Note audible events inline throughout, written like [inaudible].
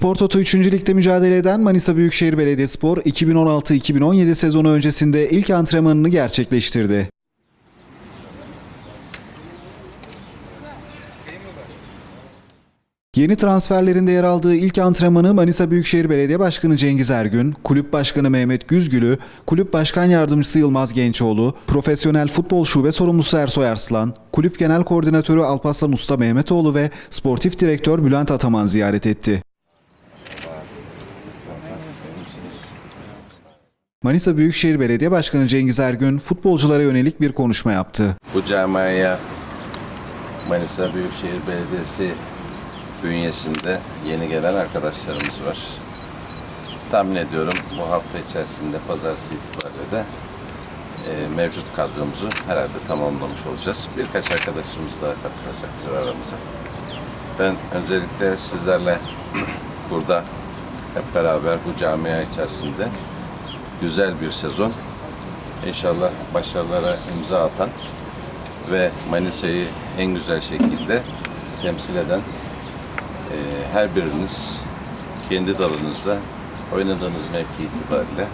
Spor Toto 3. Lig'de mücadele eden Manisa Büyükşehir Belediyespor 2016-2017 sezonu öncesinde ilk antrenmanını gerçekleştirdi. Yeni transferlerinde yer aldığı ilk antrenmanı Manisa Büyükşehir Belediye Başkanı Cengiz Ergün, Kulüp Başkanı Mehmet Güzgülü, Kulüp Başkan Yardımcısı Yılmaz Gençoğlu, Profesyonel Futbol Şube Sorumlusu Ersoy Arslan, Kulüp Genel Koordinatörü Alparslan Usta Mehmetoğlu ve Sportif Direktör Bülent Ataman ziyaret etti. Manisa Büyükşehir Belediye Başkanı Cengiz Ergün futbolculara yönelik bir konuşma yaptı. Bu camiaya Manisa Büyükşehir Belediyesi bünyesinde yeni gelen arkadaşlarımız var. Tahmin ediyorum bu hafta içerisinde pazartesi itibariyle de e, mevcut kadromuzu herhalde tamamlamış olacağız. Birkaç arkadaşımız daha katılacaktır aramıza. Ben öncelikle sizlerle [clears throat] burada hep beraber bu camia içerisinde güzel bir sezon, inşallah başarılara imza atan ve Manisa'yı en güzel şekilde temsil eden e, her biriniz kendi dalınızda oynadığınız mevki itibariyle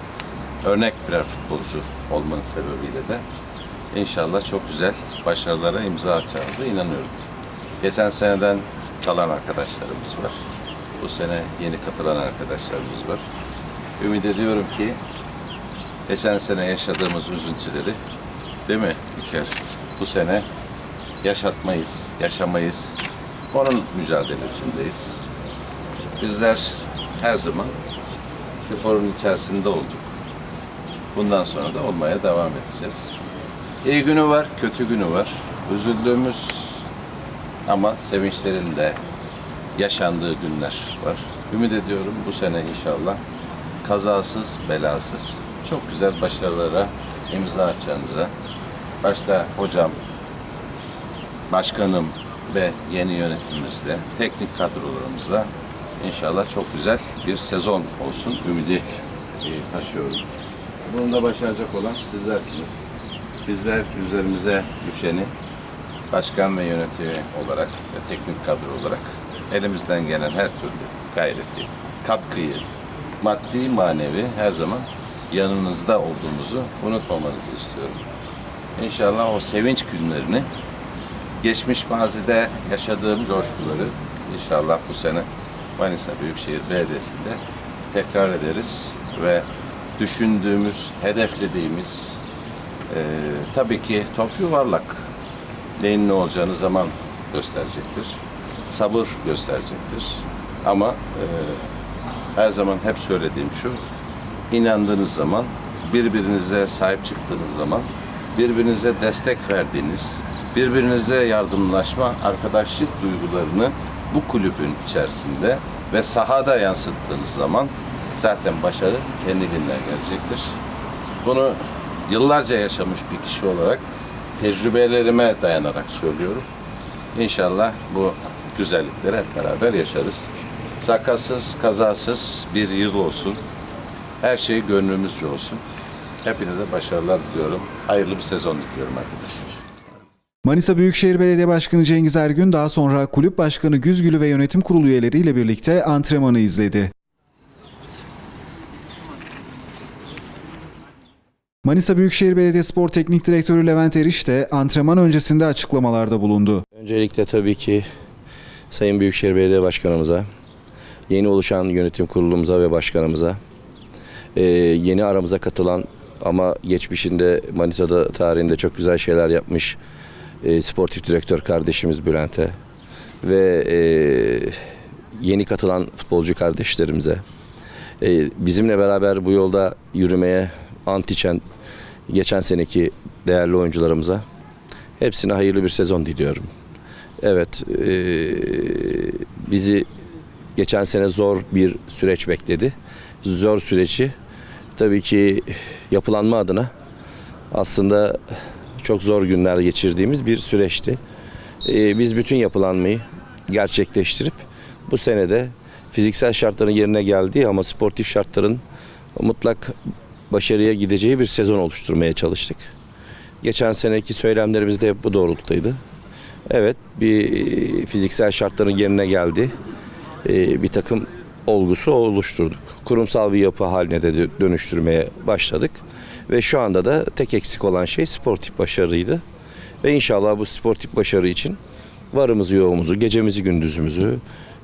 örnek birer futbolcu olmanız sebebiyle de inşallah çok güzel başarılara imza atacağınıza inanıyorum. Geçen seneden kalan arkadaşlarımız var. Bu sene yeni katılan arkadaşlarımız var. Ümit ediyorum ki geçen sene yaşadığımız üzüntüleri değil mi İlker? Bu sene yaşatmayız, yaşamayız. Onun mücadelesindeyiz. Bizler her zaman sporun içerisinde olduk. Bundan sonra da olmaya devam edeceğiz. İyi günü var, kötü günü var. Üzüldüğümüz ama sevinçlerin de yaşandığı günler var. Ümit ediyorum bu sene inşallah kazasız, belasız çok güzel başarılara imza atacağınıza başta hocam, başkanım ve yeni yönetimimizle, teknik kadrolarımızla inşallah çok güzel bir sezon olsun ümidi e, taşıyorum. Bunu da başaracak olan sizlersiniz. Bizler üzerimize düşeni başkan ve yönetimi olarak ve teknik kadro olarak elimizden gelen her türlü gayreti, katkıyı, maddi manevi her zaman yanınızda olduğumuzu unutmamanızı istiyorum. İnşallah o sevinç günlerini, geçmiş mazide yaşadığım coşkuları inşallah bu sene Manisa Büyükşehir Belediyesi'nde tekrar ederiz ve düşündüğümüz, hedeflediğimiz e, tabii ki top yuvarlak. Neyin ne olacağını zaman gösterecektir. Sabır gösterecektir. Ama e, her zaman hep söylediğim şu, inandığınız zaman, birbirinize sahip çıktığınız zaman, birbirinize destek verdiğiniz, birbirinize yardımlaşma, arkadaşlık duygularını bu kulübün içerisinde ve sahada yansıttığınız zaman zaten başarı kendiliğinden gelecektir. Bunu yıllarca yaşamış bir kişi olarak tecrübelerime dayanarak söylüyorum. İnşallah bu güzellikleri hep beraber yaşarız. Sakatsız, kazasız bir yıl olsun. Her şey gönlümüzce olsun. Hepinize başarılar diliyorum. Hayırlı bir sezon diliyorum arkadaşlar. Manisa Büyükşehir Belediye Başkanı Cengiz Ergün daha sonra Kulüp Başkanı Güzgülü ve yönetim kurulu üyeleriyle birlikte antrenmanı izledi. Manisa Büyükşehir Belediyespor Teknik Direktörü Levent Eriş de antrenman öncesinde açıklamalarda bulundu. Öncelikle tabii ki Sayın Büyükşehir Belediye Başkanımıza, yeni oluşan yönetim kurulumuza ve başkanımıza, eee, yeni aramıza katılan ama geçmişinde Manisa'da tarihinde çok güzel şeyler yapmış eee, sportif direktör kardeşimiz Bülent'e ve eee, yeni katılan futbolcu kardeşlerimize, eee, bizimle beraber bu yolda yürümeye ant geçen seneki değerli oyuncularımıza hepsine hayırlı bir sezon diliyorum. Evet, eee, bizi geçen sene zor bir süreç bekledi. Zor süreci tabii ki yapılanma adına aslında çok zor günler geçirdiğimiz bir süreçti. Eee, biz bütün yapılanmayı gerçekleştirip bu senede fiziksel şartların yerine geldiği ama sportif şartların mutlak başarıya gideceği bir sezon oluşturmaya çalıştık. Geçen seneki söylemlerimiz de hep bu doğrultudaydı. Evet bir fiziksel şartların yerine geldi. Ee, bir takım olgusu oluşturduk. Kurumsal bir yapı haline de dö- dönüştürmeye başladık. Ve şu anda da tek eksik olan şey sportif başarıydı. Ve inşallah bu sportif başarı için varımızı yoğumuzu, gecemizi gündüzümüzü,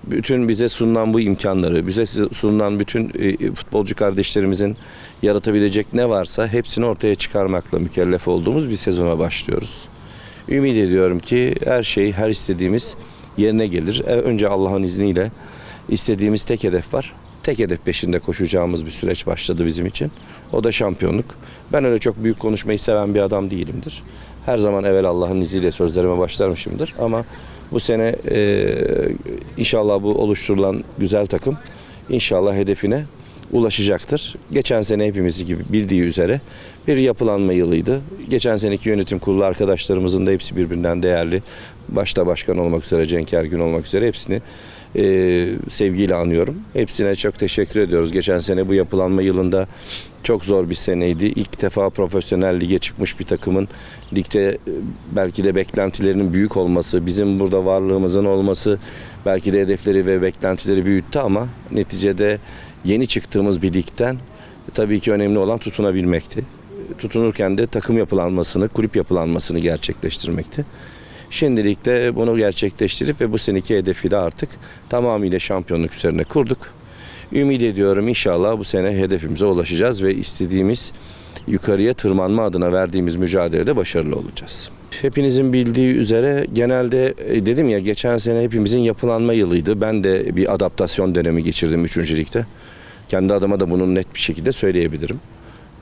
bütün bize sunulan bu imkanları, bize sunulan bütün e, futbolcu kardeşlerimizin yaratabilecek ne varsa hepsini ortaya çıkarmakla mükellef olduğumuz bir sezona başlıyoruz. Ümit ediyorum ki her şey, her istediğimiz yerine gelir. E, Önce Allah'ın izniyle istediğimiz tek hedef var. Tek hedef peşinde koşacağımız bir süreç başladı bizim için. O da şampiyonluk. Ben öyle çok büyük konuşmayı seven bir adam değilimdir. Her zaman evvel Allah'ın izniyle sözlerime başlarmışımdır. Ama bu sene e, inşallah bu oluşturulan güzel takım inşallah hedefine ulaşacaktır. Geçen sene hepimiz gibi bildiği üzere bir yapılanma yılıydı. Geçen seneki yönetim kurulu arkadaşlarımızın da hepsi birbirinden değerli. Başta başkan olmak üzere, Cenk Ergün olmak üzere hepsini e, sevgiyle anıyorum. Hepsine çok teşekkür ediyoruz. Geçen sene bu yapılanma yılında çok zor bir seneydi. İlk defa profesyonel lige çıkmış bir takımın ligde e, belki de beklentilerinin büyük olması, bizim burada varlığımızın olması belki de hedefleri ve beklentileri büyüttü ama neticede yeni çıktığımız bir ligden tabii ki önemli olan tutunabilmekti. Tutunurken de takım yapılanmasını, kulüp yapılanmasını gerçekleştirmekti. Şimdilik de bunu gerçekleştirip ve bu seneki hedefi de artık tamamıyla şampiyonluk üzerine kurduk. Ümit ediyorum inşallah bu sene hedefimize ulaşacağız ve istediğimiz yukarıya tırmanma adına verdiğimiz mücadelede başarılı olacağız. Hepinizin bildiği üzere genelde e, dedim ya geçen sene hepimizin yapılanma yılıydı. Ben de bir adaptasyon dönemi geçirdim 3. ligde. Kendi adıma da bunu net bir şekilde söyleyebilirim.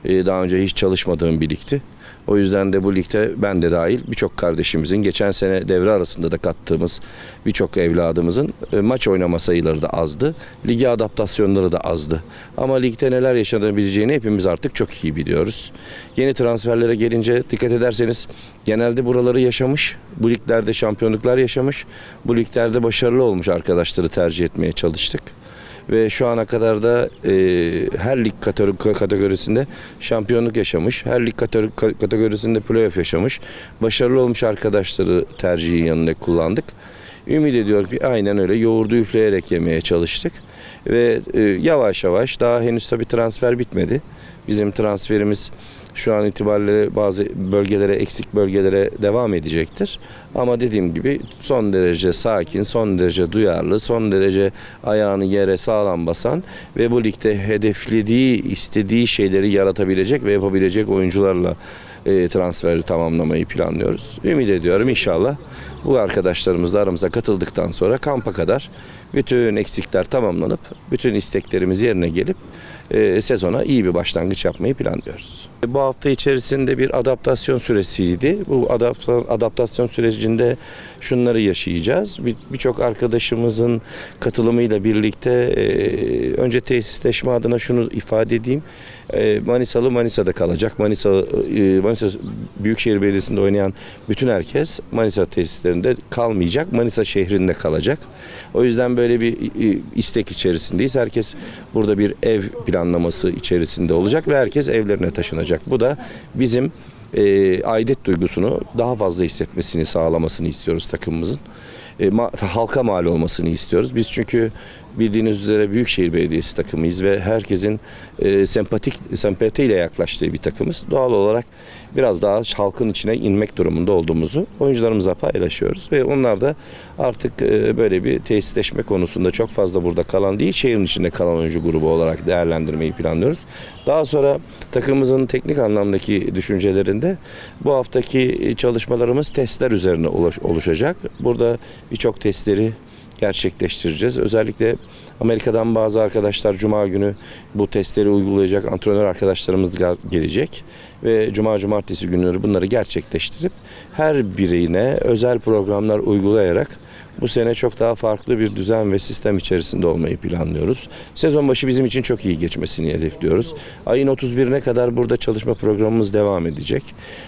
E, Daha önce hiç çalışmadığım bir ligdi. O yüzden de bu ligde ben de dahil birçok kardeşimizin geçen sene devre arasında da kattığımız birçok evladımızın e, maç oynama sayıları da azdı. Lige adaptasyonları da azdı. Ama ligde neler yaşanabileceğini hepimiz artık çok iyi biliyoruz. Yeni transferlere gelince dikkat ederseniz genelde buraları yaşamış. Bu liglerde şampiyonluklar yaşamış. Bu liglerde başarılı olmuş arkadaşları tercih etmeye çalıştık ve şu ana kadar da e, her lig kategori- kategorisinde şampiyonluk yaşamış, her lig kategori- kategorisinde playoff yaşamış, başarılı olmuş arkadaşları tercihi yanında kullandık. Ümit ediyorum ki aynen öyle yoğurdu üfleyerek yemeye çalıştık ve e, yavaş yavaş daha henüz tabii transfer bitmedi. Bizim transferimiz şu an itibariyle bazı bölgelere, eksik bölgelere devam edecektir. Ama dediğim gibi son derece sakin, son derece duyarlı, son derece ayağını yere sağlam basan ve bu ligde hedeflediği, istediği şeyleri yaratabilecek ve yapabilecek oyuncularla e, transferi tamamlamayı planlıyoruz. Ümit ediyorum inşallah bu arkadaşlarımız da aramıza katıldıktan sonra kampa kadar bütün eksikler tamamlanıp bütün isteklerimiz yerine gelip e, sezona iyi bir başlangıç yapmayı planlıyoruz. Bu hafta içerisinde bir adaptasyon süresiydi. Bu adapta- adaptasyon sürecinde şunları yaşayacağız. Bir- Birçok arkadaşımızın katılımıyla birlikte e, önce tesisleşme adına şunu ifade edeyim. E, Manisalı Manisa'da kalacak. Manisa, e, Manisa Büyükşehir Belediyesi'nde oynayan bütün herkes Manisa tesislerinde kalmayacak. Manisa şehrinde kalacak. O yüzden böyle bir e, istek içerisindeyiz. Herkes burada bir ev planlaması içerisinde olacak ve herkes evlerine taşınacak. Bu da bizim e, aidet duygusunu daha fazla hissetmesini sağlamasını istiyoruz takımımızın. E, ma- halka mal olmasını istiyoruz. Biz çünkü bildiğiniz üzere Büyükşehir Belediyesi takımıyız ve herkesin e, sempatik sempatiyle yaklaştığı bir takımız. Doğal olarak biraz daha halkın içine inmek durumunda olduğumuzu oyuncularımızla paylaşıyoruz ve onlar da artık e, böyle bir tesisleşme konusunda çok fazla burada kalan değil, şehrin içinde kalan oyuncu grubu olarak değerlendirmeyi planlıyoruz. Daha sonra takımımızın teknik anlamdaki düşüncelerinde bu haftaki çalışmalarımız testler üzerine oluşacak. Burada birçok testleri gerçekleştireceğiz. Özellikle Amerika'dan bazı arkadaşlar Cuma günü bu testleri uygulayacak antrenör arkadaşlarımız gel- gelecek. Ve Cuma Cumartesi günleri bunları gerçekleştirip her birine özel programlar uygulayarak bu sene çok daha farklı bir düzen ve sistem içerisinde olmayı planlıyoruz. Sezon başı bizim için çok iyi geçmesini hedefliyoruz. Ayın 31'ine kadar burada çalışma programımız devam edecek.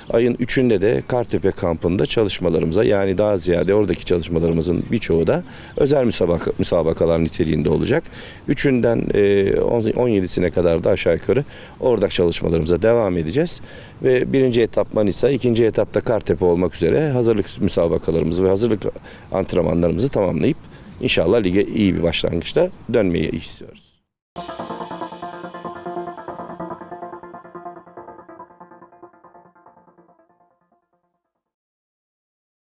Ayın 3'ünde de Kartepe kampında çalışmalarımıza yani daha ziyade oradaki çalışmalarımızın birçoğu da özel müsabaka, müsabakalar niteliğinde olacak. 3'ünden e, 17'sine kadar da aşağı yukarı orada çalışmalarımıza devam edeceğiz. Ve birinci etap Manisa, ikinci etapta Kartepe olmak üzere hazırlık müsabakalarımızı ve hazırlık antrenmanlarımızı tamamlayıp İnşallah lige iyi bir başlangıçta dönmeyi istiyoruz.